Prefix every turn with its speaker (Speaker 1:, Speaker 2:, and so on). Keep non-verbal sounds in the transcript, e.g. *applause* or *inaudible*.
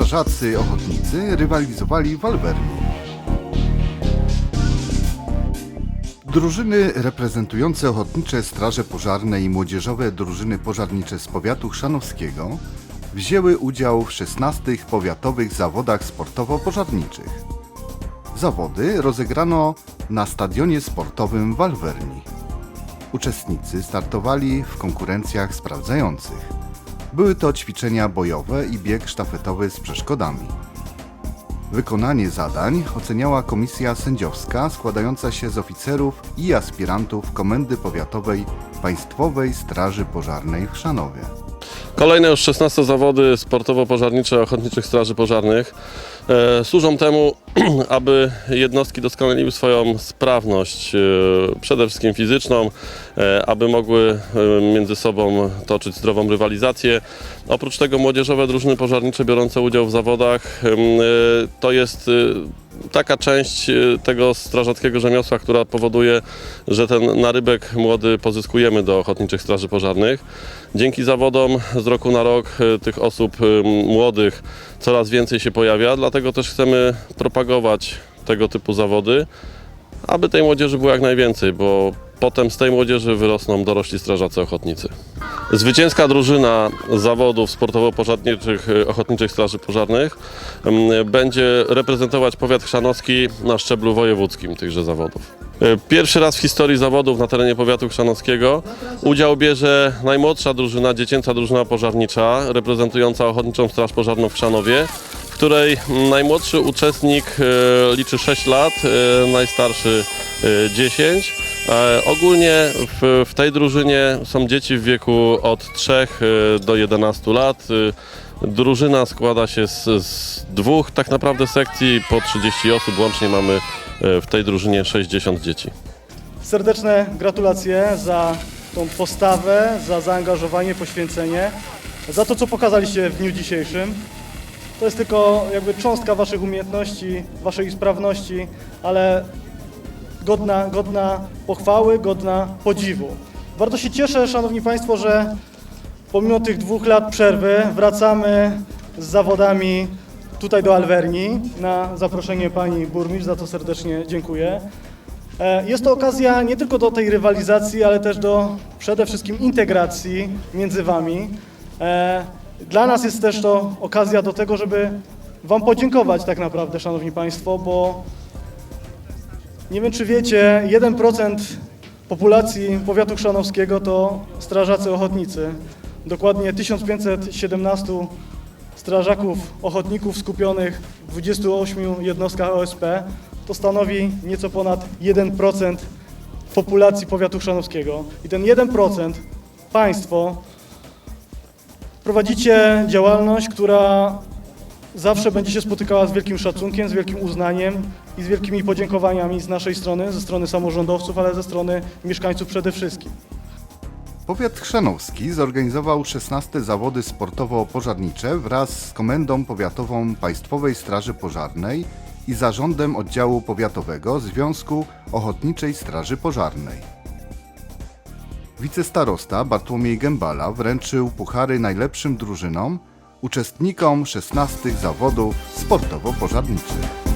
Speaker 1: strażacy ochotnicy rywalizowali w Alberni. Drużyny reprezentujące ochotnicze straże pożarne i młodzieżowe drużyny pożarnicze z powiatu chrzanowskiego wzięły udział w 16 powiatowych zawodach sportowo-pożarniczych. Zawody rozegrano na stadionie sportowym w Alwerni. Uczestnicy startowali w konkurencjach sprawdzających. Były to ćwiczenia bojowe i bieg sztafetowy z przeszkodami. Wykonanie zadań oceniała komisja sędziowska składająca się z oficerów i aspirantów Komendy Powiatowej Państwowej Straży Pożarnej w Chrzanowie.
Speaker 2: Kolejne już 16 zawody sportowo-pożarnicze Ochotniczych Straży Pożarnych e, służą temu, *clears throat* aby jednostki doskonaliły swoją sprawność, e, przede wszystkim fizyczną, e, aby mogły e, między sobą toczyć zdrową rywalizację. Oprócz tego młodzieżowe drużyny pożarnicze biorące udział w zawodach e, to jest e, taka część e, tego strażackiego rzemiosła, która powoduje, że ten narybek młody pozyskujemy do Ochotniczych Straży Pożarnych. Dzięki zawodom z roku na rok e, tych osób e, młodych coraz więcej się pojawia, dlatego też chcemy propagować tego typu zawody, aby tej młodzieży było jak najwięcej, bo potem z tej młodzieży wyrosną dorośli strażacy ochotnicy. Zwycięska drużyna zawodów sportowo-pożarniczych Ochotniczych Straży Pożarnych em, będzie reprezentować powiat chrzanowski na szczeblu wojewódzkim tychże zawodów. E, Pierwszy raz w historii zawodów na terenie powiatu chrzanowskiego udział bierze najmłodsza drużyna, dziecięca drużyna pożarnicza reprezentująca Ochotniczą Straż Pożarną w Chrzanowie, w której najmłodszy uczestnik e, liczy 6 lat, e, najstarszy e, 10. E, Ogólnie w, w tej drużynie są dzieci w wieku od 3 e, do 11 lat. E, Drużyna składa się z, z dwóch tak naprawdę sekcji, po 30 osób. Łącznie mamy w tej drużynie 60 dzieci.
Speaker 3: Serdeczne gratulacje za tą postawę, za zaangażowanie, poświęcenie, za to, co pokazaliście w dniu dzisiejszym. To jest tylko jakby cząstka waszych umiejętności, waszej sprawności, ale godna, godna pochwały, godna podziwu. Bardzo się cieszę, Szanowni Państwo, że pomimo tych dwóch lat przerwy wracamy z zawodami tutaj do Alwerni na zaproszenie Pani Burmistrz, za to serdecznie dziękuję. E, Jest to okazja nie tylko do tej rywalizacji, ale też do przede wszystkim integracji między Wami. E, Dla nas jest też to okazja do tego, żeby Wam podziękować tak naprawdę, Szanowni Państwo, bo nie wiem czy wiecie, 1% populacji powiatu chrzanowskiego to strażacy ochotnicy. Dokładnie 1517 strażaków ochotników skupionych w 28 jednostkach OSP to stanowi nieco ponad 1% populacji powiatu chrzanowskiego. I ten 1% państwo prowadzicie działalność, która zawsze będzie się spotykała z wielkim szacunkiem, z wielkim uznaniem i z wielkimi podziękowaniami z naszej strony, ze strony samorządowców, ale ze strony mieszkańców przede wszystkim.
Speaker 1: Powiat chrzanowski zorganizował 16 zawody sportowo-pożarnicze wraz z Komendą Powiatową Państwowej Straży Pożarnej i zarządem oddziału powiatowego Związku Ochotniczej Straży Pożarnej. Wicestarosta Bartłomiej Gębala wręczył puchary najlepszym drużynom, uczestnikom 16 zawodów sportowo-pożarniczych.